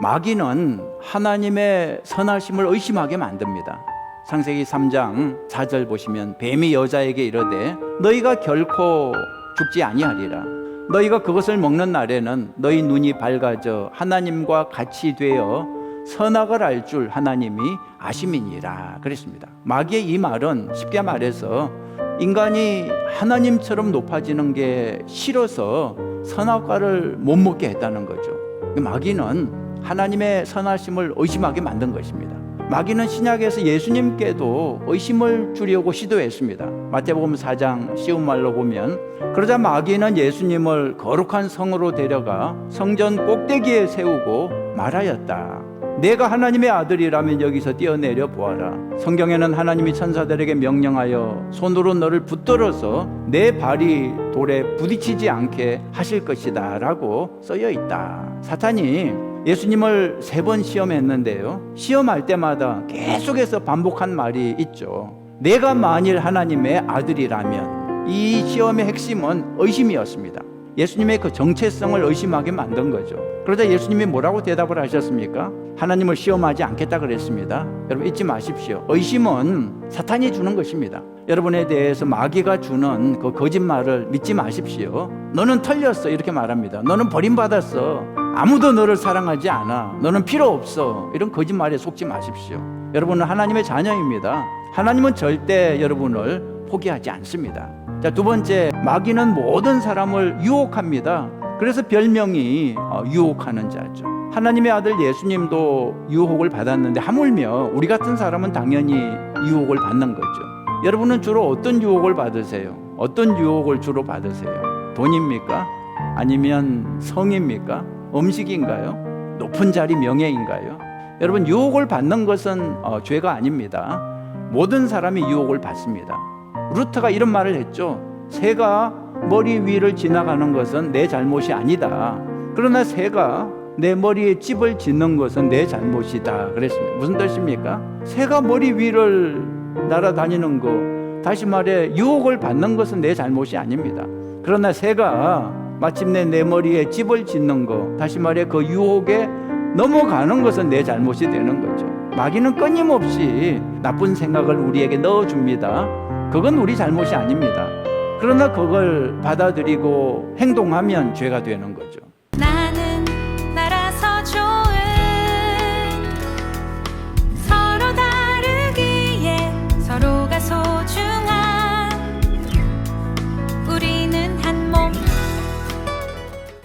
마귀는 하나님의 선하심을 의심하게 만듭니다. 창세기 3장 4절 보시면 뱀이 여자에게 이르되 너희가 결코 죽지 아니하리라. 너희가 그것을 먹는 날에는 너희 눈이 밝아져 하나님과 같이 되어 선악을 알 줄 하나님이 아심이니라 그랬습니다. 마귀의 이 말은 쉽게 말해서 인간이 하나님처럼 높아지는 게 싫어서 선악과를 못 먹게 했다는 거죠. 마귀는 하나님의 선하심을 의심하게 만든 것입니다. 마귀는 신약에서 예수님께도 의심을 주려고 시도했습니다. 마태복음 4장 쉬운 말로 보면 그러자 마귀는 예수님을 거룩한 성으로 데려가 성전 꼭대기에 세우고 말하였다. 내가 하나님의 아들이라면 여기서 뛰어내려 보아라. 성경에는 하나님이 천사들에게 명령하여 손으로 너를 붙들어서 내 발이 돌에 부딪히지 않게 하실 것이다라고 쓰여 있다. 사탄이 예수님을 세 번 시험했는데요. 시험할 때마다 계속해서 반복한 말이 있죠. 내가 만일 하나님의 아들이라면 이 시험의 핵심은 의심이었습니다. 예수님의 그 정체성을 의심하게 만든 거죠. 그러자 예수님이 뭐라고 대답을 하셨습니까? 하나님을 시험하지 않겠다 그랬습니다. 여러분 잊지 마십시오. 의심은 사탄이 주는 것입니다. 여러분에 대해서 마귀가 주는 그 거짓말을 믿지 마십시오. 너는 털렸어 이렇게 말합니다. 너는 버림받았어. 아무도 너를 사랑하지 않아. 너는 필요 없어. 이런 거짓말에 속지 마십시오. 여러분은 하나님의 자녀입니다. 하나님은 절대 여러분을 포기하지 않습니다. 자, 두 번째, 마귀는 모든 사람을 유혹합니다. 그래서 별명이 어, 유혹하는 자죠. 하나님의 아들 예수님도 유혹을 받았는데 하물며 우리 같은 사람은 당연히 유혹을 받는 거죠. 여러분은 주로 어떤 유혹을 받으세요? 어떤 유혹을 주로 받으세요? 돈입니까? 아니면 성입니까? 음식인가요? 높은 자리 명예인가요? 여러분 유혹을 받는 것은 어, 죄가 아닙니다. 모든 사람이 유혹을 받습니다. 루트가 이런 말을 했죠. 새가 머리 위를 지나가는 것은 내 잘못이 아니다. 그러나 새가 내 머리에 찝을 짓는 것은 내 잘못이다. 그랬습니다. 무슨 뜻입니까? 새가 머리 위를 날아다니는 거, 다시 말해 유혹을 받는 것은 내 잘못이 아닙니다. 그러나 새가 마침내 내 머리에 찝을 짓는 거, 다시 말해 그 유혹에 넘어가는 것은 내 잘못이 되는 거죠. 마귀는 끊임없이 나쁜 생각을 우리에게 넣어줍니다. 그건 우리 잘못이 아닙니다. 그러나 그걸 받아들이고 행동하면 죄가 되는 거죠.